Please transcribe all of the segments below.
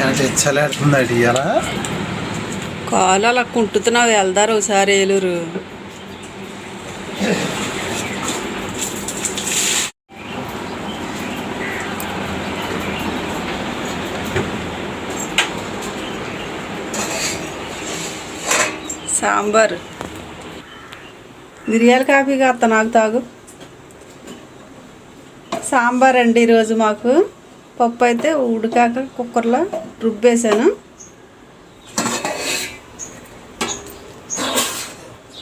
అంటే కాలు అలా కుంటుతున్నావు వెళ్దారు ఒకసారి ఏలూరు. సాంబార్. మిరియాల కాఫీ కాస్త నాకు తాగు. సాంబార్ అండి ఈరోజు మాకు. పప్పు అయితే ఉడికాక కుక్కర్లో రుబ్బేసాను.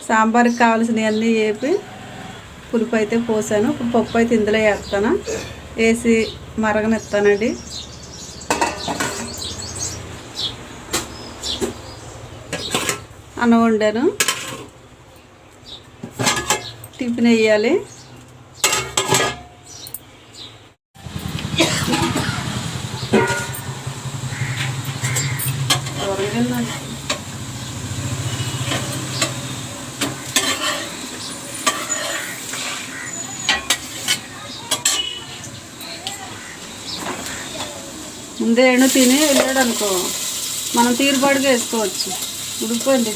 సాంబార్కి కావాల్సినవన్నీ వేపి పులుపు అయితే పోసాను. ఇప్పుడు పప్పు అయితే ఇందులో వేస్తాను. వేసి మరగనిస్తానండి. అన్నం వండాను. టిఫిన్ వేయాలి. ముందే ఎండు తిని వెళ్ళాడు అనుకో మనం తీరుబాటుగా వేసుకోవచ్చు. ఉడికిపోయింది.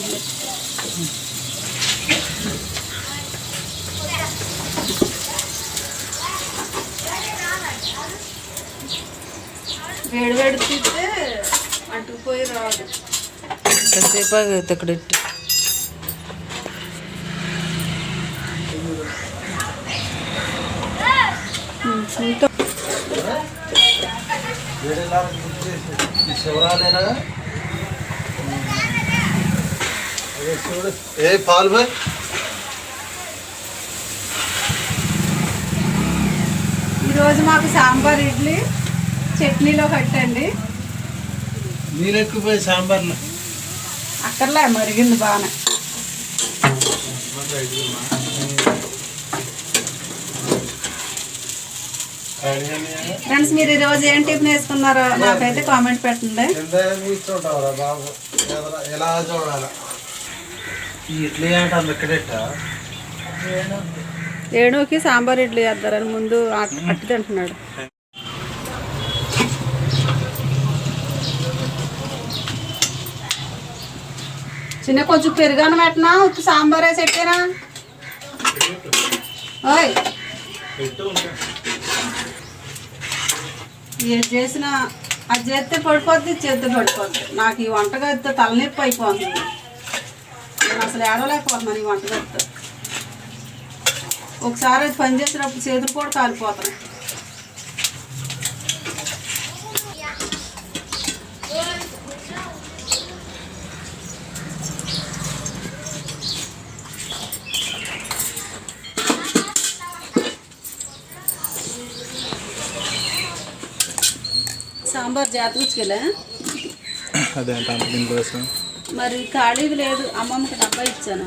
వేడి వేడి తింటే అంటుకుపోయి రాదు. ఎంతసేపు ఇక్కడెట్టు ఇంకా శివరాలేనా ఏ పాలు బాయ్ ఈరోజు మాకు సాంబార్ ఇడ్లీ చట్నీలో కట్టండి. నీళ్ళు ఎక్కువపోయి సాంబార్లో? అక్కర్లే మరిగింది బాగానే. ఫ్రెండ్స్ మీరు ఈరోజు ఏం టిఫిన్ వేసుకున్నారో నాకైతే కామెంట్ పెట్టండి. ఎలా చూడాలి? ఇడ్లీ ఏడుకి సాంబార్ ఇడ్లీ వేద్దారని ముందు అట్- అట్టి తింటున్నాడు. చిన్న కొంచెం పెరుగాను పెట్టినా? ఉప్పు సాంబార్ వేసి పెట్టారా ఓయ్. ఏది చేసినా అది చేస్తే పడిపోద్ది చేస్తే పడిపోద్ది. నాకు ఈ వంటగదితో తలనొప్పి అయిపోతుంది. నేను అసలు ఏడవలేకపోతున్నాను ఈ వంటగదితో ఒకసారి అది పని చేసినప్పుడు చేతులు కూడా కాలిపోతున్నాయి. సాంబార్ అదే దీనికోసం మరి ఖాళీది లేదు అమ్మమ్మకి డబ్బా ఇచ్చాను?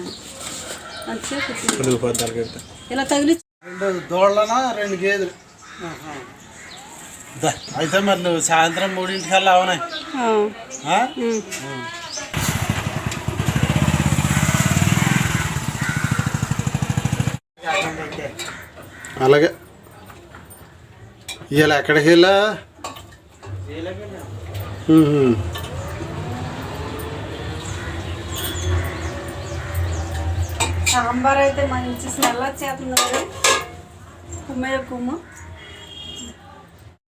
ఇలా తగిలి రెండు దోళ్ళనా రెండు గేదెలు. దా, అయితే మరి నువ్వు సాయంత్రం మూడింటికల్లా అవునాయి. అలాగే. ఇవాళ ఎక్కడికి వెళ్ళా. సాంబార్ అయితే మంచి స్మెల్ వచ్చేస్తుంది మరి కుమ్మయ్య కుమ్ము